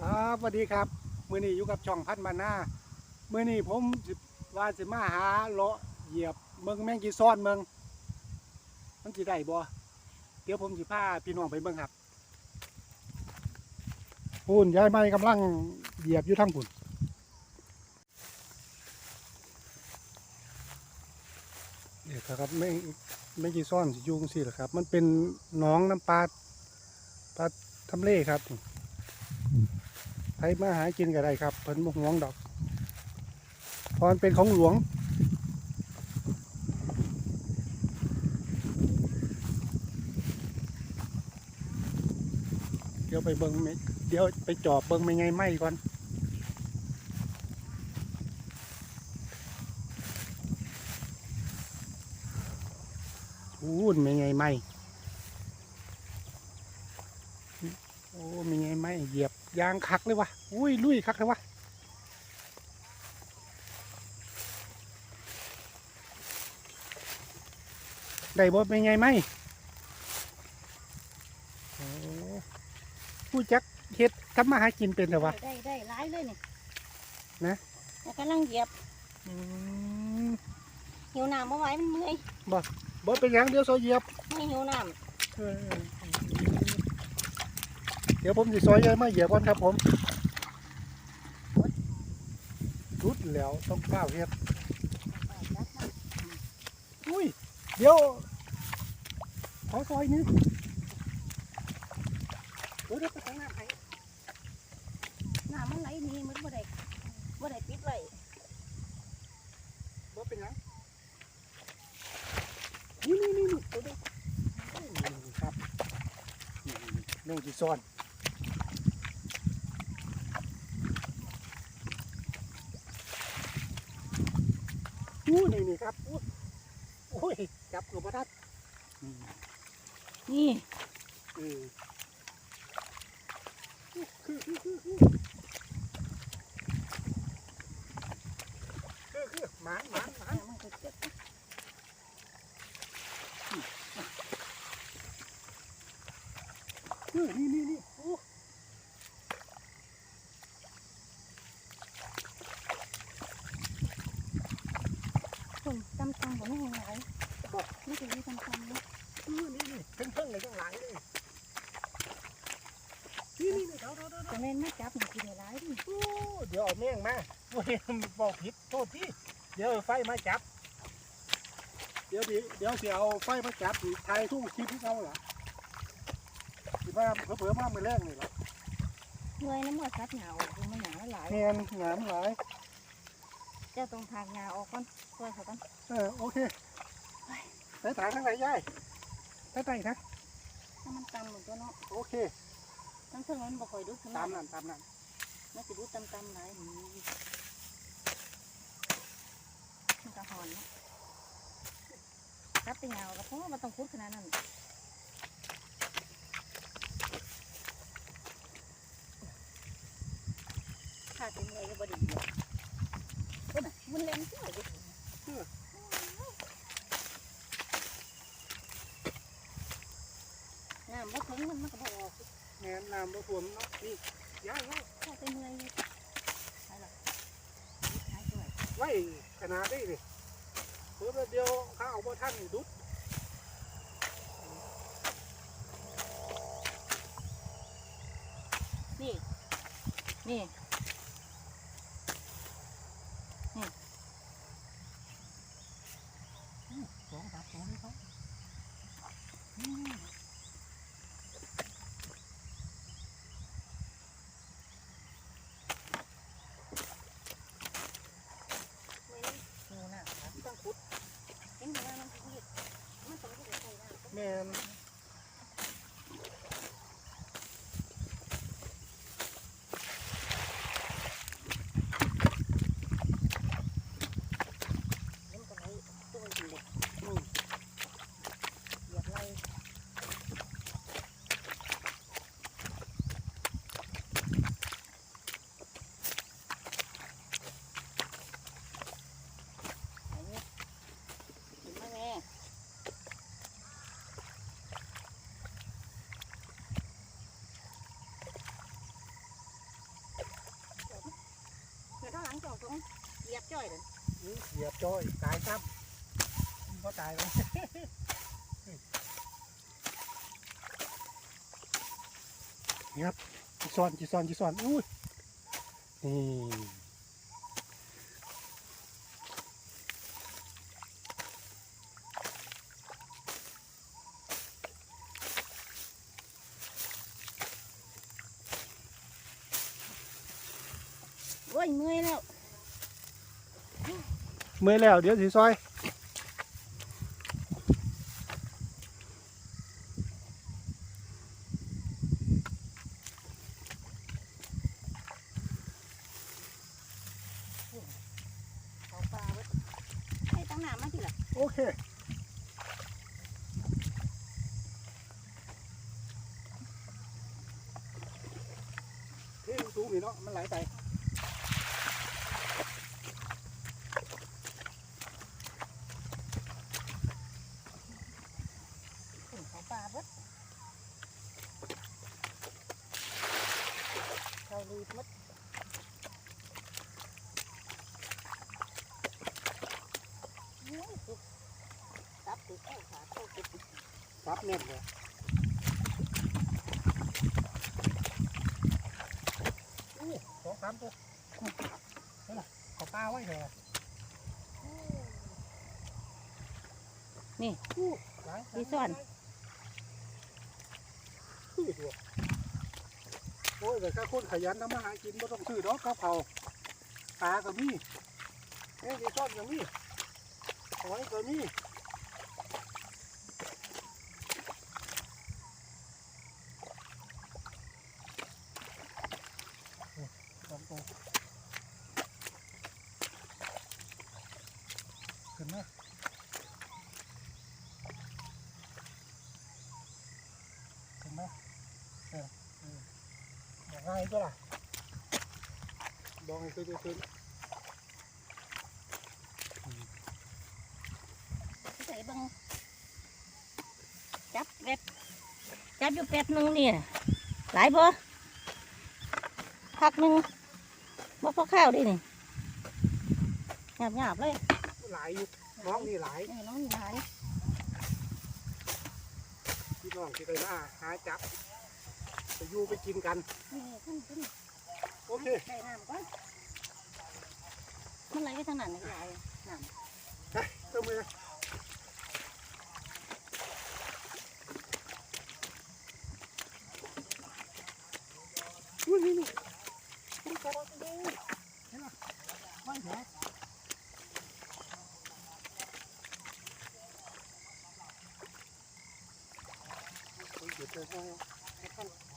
ครับสวัสดีครับ มือนี้อยู่กับช่องพัดมาหน้ามือนี้ผมว่าสิมาหาเลาะเหยียบเมืองแมงกีซ้อนเมืองมันสิได้บ่เดี๋ยวผมสิพาพี่น้องไปเบิ่งครับพูนยายไม้กำลังเหยียบอยู่ทั้งปุ่นเนี่ยครับแมงแมงกีซ้อนสิยุงสิหละครับ มันเป็นน้องน้ำปลาปลาทำเลครับ ใครมาหากินก็ได้ครับเพิ่นบ่หวงดอกพรเป็นของหลวง เดี๋ยวไปเบิ่งเดี๋ยวไปจอบเบิ่งไม่ไงไหมก่อนอู้นไม่ไงไหมโอ้ไม่ไงไหมเห ยียบยางคักเลยวะอุ้ยลุยคักเลยวะได้บ่ไม่ไงไหมโอ้ผู้จักเฮ็ดทำมาหากินเป็นเหรอวะได้ได้ร้ายเลยนี่นะแล้วกำลังเหยียบอืมหิวน้ำเมื่อไหร่มันเมื่อยบ่เป็นหยังเดี๋ยวซอยเหยียบไม่หิวน้เออ เดี๋ยวผมสิซอยยายมาเหยียบก่อนครับผมรุดแล้วต้องข้าวเฮ็ดำอุ้ย เดี๋ยว ขอซอยหนึงเดี๋ยวเดี๋ยวไปทางน้ำให้น้ำมันไหลหนี่มันบ่ได้บ่ได้ปิดไว้บ่เป็นหยังนี่นี่นี่นี่เดี๋ยวเดี๋ยวนี่ครับนี่แม่งจีซ่อน อู้นี่นี่ ครับอู้โอ้ยจับกับประทัดอืมนี่เออคือคือคือคือคือคือหมานหมานหมานน้ำมันก็เจ็บคือนี่นี่นี่โอ้คนตำตำบ่ไม่ไหลบอกไม่ถึงที่ตำตำนะ คือนี่นี่เพิ่งเพิ่งเลยข้างหลังนี่นี่นี่นี่เดี๋ยวเดี๋ยวเดี๋ยว จะแม่ นมาจับมันกินได้ร้ายดิโอ้เดี๋ยวเอาแม่งมาโอ้ยบอกผิดโทษที่ เดี๋ยวเอาไฟมาจับ เดี๋ยวดิเดี๋ยวสิเอาไฟมาจับสิถ่ายทุกคลิปที่เขาล่ะสิว่าเผื่อๆมาเมื่อแรกนี่ล่ะเมื่อยน้ำมันซัดหนาวดูมันหนาวหลายแงนหงามหลายเจ้าต้องทางงาออกก่อนช่วยเขาก่อนเออโอเคไปถ่ายทางไหนยายไปไหนนะถ้ามันตำเหมือนตัวเนาะโอเค ทั้งเครื่องมันบ่ค่อยดูขตานาดมนั้นตามนั้นมันสิดูตำตำหลายมันก็หอนเนาะจับไปยาวก็เพราะว่ามันต้องคุดขนาดนั้นขาดเป็นไงก็บไดีเดียวก็น่ะมันเล่นเที่ยวดิน้ำบ่ถึงมันมันก็บ่ ออกแงนน้ำรถท่วมเนาะนี่ยายไว้ข้าไปเมื่อยอยู่ใช่หรอหายด้วยไว้ขนาดนี้ดิเพิ่มเดียวข้าเอาบ่ท่านดุดนี่ นี่ สองสามสองนี่เขา ดูน่ะ ต้องขุด เห็นไหมว่ามันเห็ดมันต้องเห็ด ใส่น้ำ แมน เห็นกันไหนตัวมันดีเลย อืม เหยียบไหล่ไหนเนี่ยเห็นไหมแม่ อยเลยเหยียบจ้อยตายซ้ำก็ตายเลยนี่ครับจีซอนจีซอนจีซอนอุ้ยนี่โอ้ยเมื่อยแล้ว mới แล้วเดี๋ยวสิซอยโอเคที่สูงนี่เนาะมันไหลไป ซับแน่นเลยอู้สองสามตัวนี่ล่ะเขาปลาไว้เถอะนี่อู้หลายพี่ซ่อนซื้อตัวโอ้ยแต่ถ้าคนขยันทำมาหากินไม่ต้องซื้อดอกกะเพราปลาก็มีเอ้ยดีซ่อนก็มีหอยก็มี hai cái là bong cái cái cái thấy băng chắp vết chắp vô vết nung nè lại bơ khắc nung bóc bóc khao đi nè nhạp nhạp đấy lại nón đi lại nón đi lại พี่น้องที่ไปมาหาจับ อยู่ไปกินกัน นี่ขึ้นขึ้นโอเคใส่น้ำก่อนมันไหลไปทางนั้นนี่ไหลน้เติมมืออุ้ยนี่นี่นี่กระโดดเลยเห็นไหมไม่เหรอเฮ้ยเดี๋ยวเจอเขาเอาเอาำตัวน้อยตัวน้อยให้ไหลไปจับบ่ก่อน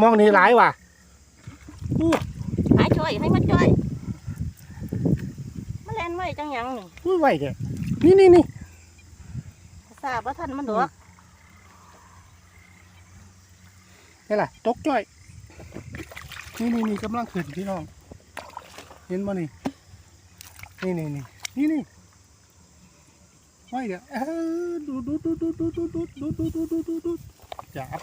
มองนี่หลายว่ะหลายช่วยให้มาช่วยมานแลนไว้จังยังนี่พูไว้เนี่ นี่นี่นี่ทราบว่าท่านมันดอกนี่แหละตกจ้อย นี่นี่นี่กำลังขึ้นพี่น้อง เห็นบ่นี่ นี่นี่นี่นี่นี่ไหวเดี๋ยวเอ้อดูดูดูดูดูดูดูดูดูดูดูดูดูจับ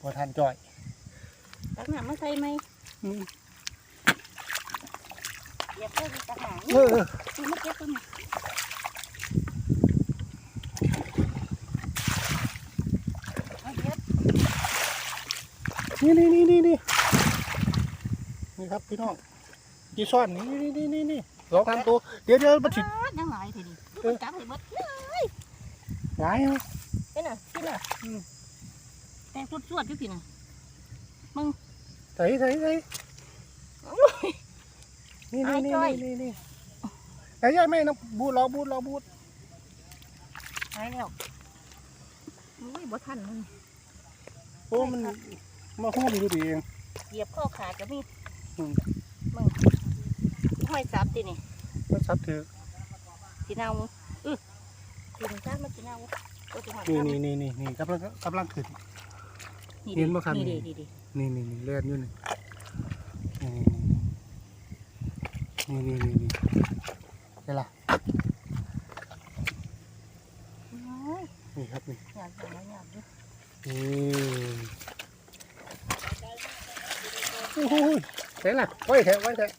พอทันจ้อยตักน้ำมาใส่ไหม อยียบเพื่อตักระหางเออคือไม่เก็บต้นนี่นี่นี่นี่นี่นี่ครับพี่น้องจีซ่อนนี่นี่นี่นี่นี่สองสามตัวเดี๋ยวเดี๋ยวมาถิดยังหลายทีนี้เออจับให้เบิดหลายนะเป็นน่ะพี่น่ะแต่สุดสวดอยู่พี่น่ะใส่ใส่ใส่ นี่หานี่ยนี่จ้อยนี่นี่ไอ้ยัยแม่นะบูดเราบูดเราบูดหายแล้วอุ้ยบ่ทันมันโอ้มันมาห้อมอยู่ดีเองเหยียบข้อขาดก็มีอืมมึงห้อยจับทีนี่มันซับถือสีเนาอื้อสีน้ำตาลมันสีเนานี่นี่นี่นี่นี่กำลังกำลังขึ้นเห็นบ่ครับนี่นี่ดีดีนี่นี่นี่เลือดอยู่นี่นี่ นี่นี่นี่เห็นล่ะน้อยนี่ครับนี่หยาบหยาบหยาบดินี่โอ้โหเห็นล่ะไว้แถวไว้แถว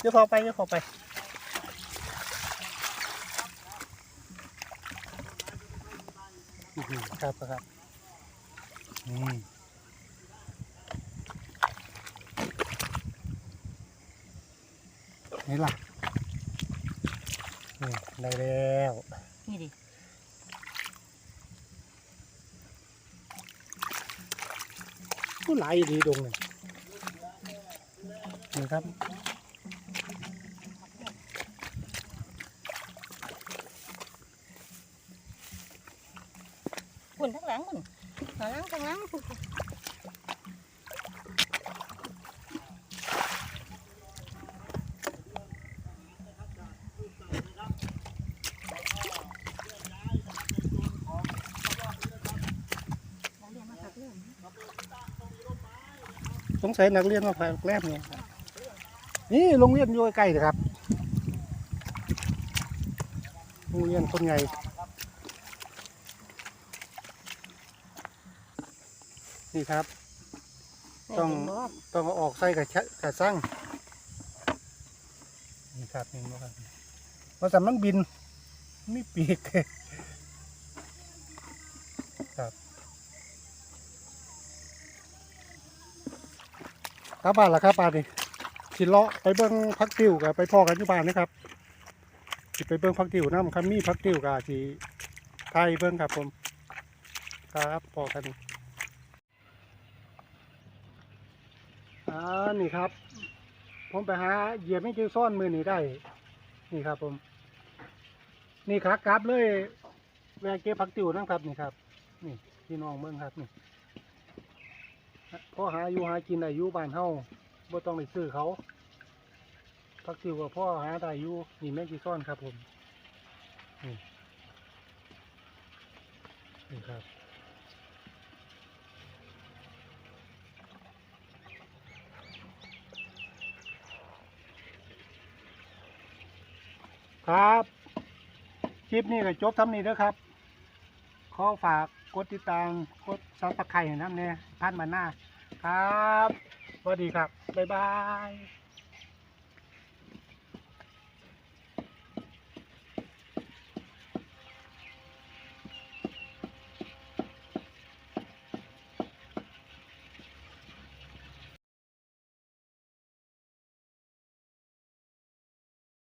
เดี๋ยวพอไปเดี๋ยวพอไปอื้อหือครับครับนี่เนล่ะนี่ได้แล้วนี่ดิก็หลายดีตรงนี้นี่ครับคุณทั้งหลังคุณข้างหลังข้างหลังคุณเราเรียนมาจากเรื่อง ส งสัยนักเรียนมาพายแรมเนี่ยนี่โรงเรียนอยู่ใกล้ๆนะครับโรงเรียนคนใหญ่นี่ครับ ต้องต้องเอาออกใส่กับชะกับสั่งนี่ครับนี่นะครับมาสำมันบินมีปีกครับ ครับบ้านละครับบ้านนี่สิเลาะไปเบิ้งพักติวกับไปพ่อกันอยู่บ้านนะครับสิไปเบิ้งพักติวน้ำคันมีพักติวกับที่ไทยเบิ้งครับผม ครับพอกันอ่านี่ครับ ผมไปหาเหยียบไม่เจอซ่อนมือนี่ได้ นี่ครับผม นี่ขากลับเลยแวะเก็บผักติวนะครับนี่ครับ นี่พี่น้องเมืองครับนี่ พ่อหาอยู่หากินได้อยู่บ้านเฮาบ่ต้องไปซื้อเขาผักติวกับพ่อหาได้อยู่นี่แม่กีซ่อนครับผมนี่นี่ครับครับคลิปนี้ก็จบทำนี้เด้อครับ ขอฝากกดติดตามกดซับสไครต์ให้น้ำเนี่ยท่านมาหน้า ครับสวัสดีครับ บ๊ายบาย